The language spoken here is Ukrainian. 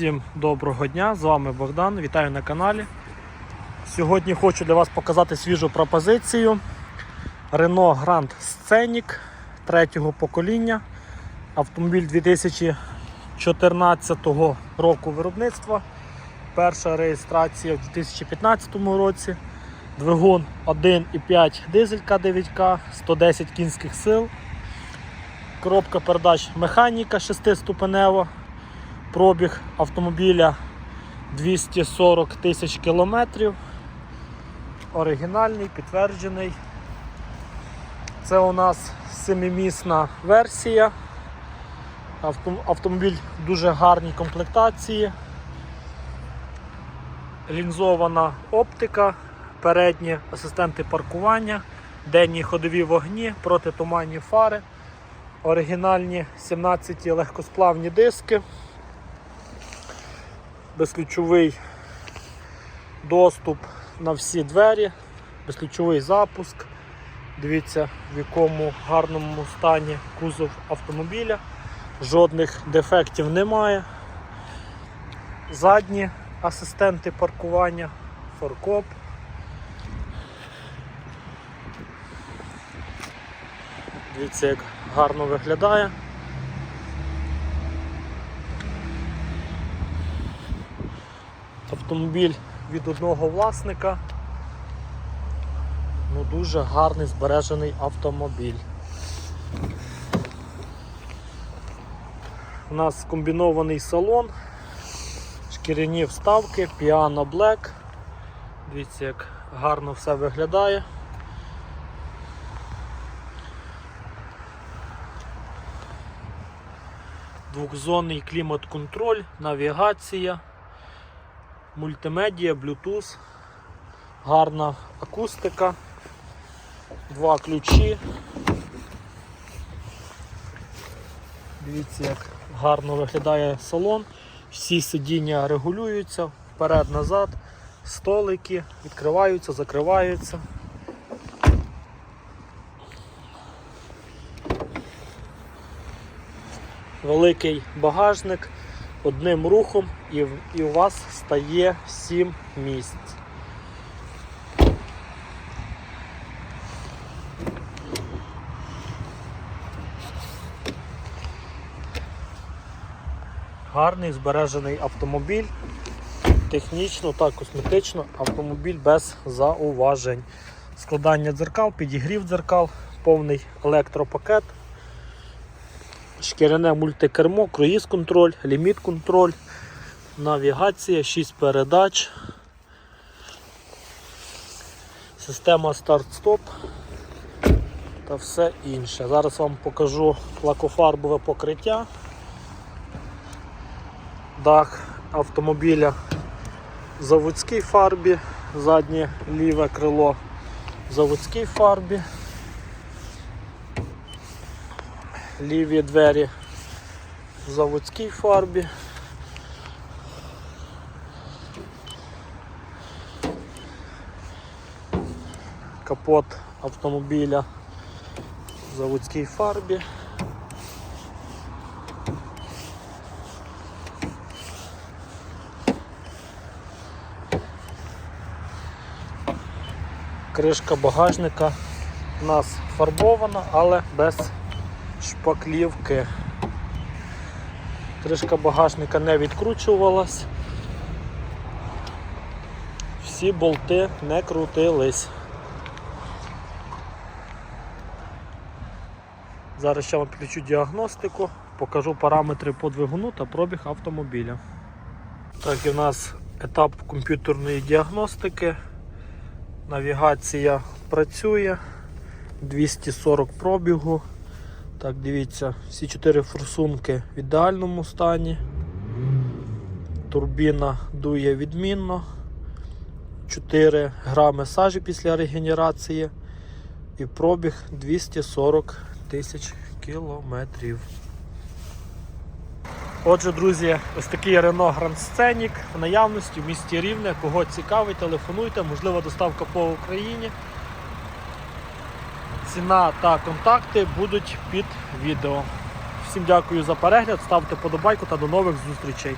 Всім доброго дня! З вами Богдан. Вітаю на каналі. Сьогодні хочу для вас показати свіжу пропозицію. Renault Grand Scenic третього покоління. Автомобіль 2014 року виробництва. Перша реєстрація в 2015 році. Двигун 1,5 дизелька 9К, 110 кінських сил. Коробка передач механіка 6-ступенева. Пробіг автомобіля 240 тисяч кілометрів. Оригінальний, підтверджений. Це у нас семимісна версія. Авто- Автомобіль в дуже гарній комплектації. Лінзована оптика, передні асистенти паркування, денні ходові вогні, протитуманні фари, оригінальні 17 легкосплавні диски безключовий доступ на всі двері, безключовий запуск. Дивіться, в якому гарному стані кузов автомобіля. Жодних дефектів немає. Задні асистенти паркування, форкоп. Дивіться, як гарно виглядає. Автомобіль від одного власника. Ну, дуже гарний збережений автомобіль. У нас комбінований салон, шкіряні вставки, піано Black. Дивіться, як гарно все виглядає. Двохзонний клімат-контроль, навігація мультимедіа, Bluetooth, гарна акустика, два ключі. Дивіться, як гарно виглядає салон. Всі сидіння регулюються вперед-назад, столики відкриваються, закриваються. Великий багажник одним рухом і, і у вас стає 7 місць. Гарний збережений автомобіль. Технічно та косметично автомобіль без зауважень. Складання дзеркал, підігрів дзеркал, повний електропакет шкіряне мультикермо, круїз контроль, ліміт контроль, навігація, 6 передач, система старт-стоп та все інше. Зараз вам покажу лакофарбове покриття. Дах автомобіля в заводській фарбі, заднє ліве крило в заводській фарбі. Ліві двері в заводській фарбі. Капот автомобіля в заводській фарбі. Кришка багажника у нас фарбована, але без шпаклівки. Кришка багажника не відкручувалась. Всі болти не крутились. Зараз ще вам підключу діагностику, покажу параметри по двигуну та пробіг автомобіля. Так, і в нас етап комп'ютерної діагностики. Навігація працює, 240 пробігу. Так, дивіться, всі чотири форсунки в ідеальному стані. Турбіна дує відмінно. 4 грами сажі після регенерації і пробіг 240 тисяч кілометрів. Отже, друзі, ось такий Renault Grand Scenic в наявності в місті Рівне. Кого цікавить, телефонуйте, можлива доставка по Україні. Ціна та контакти будуть під відео. Всім дякую за перегляд, ставте подобайку та до нових зустрічей.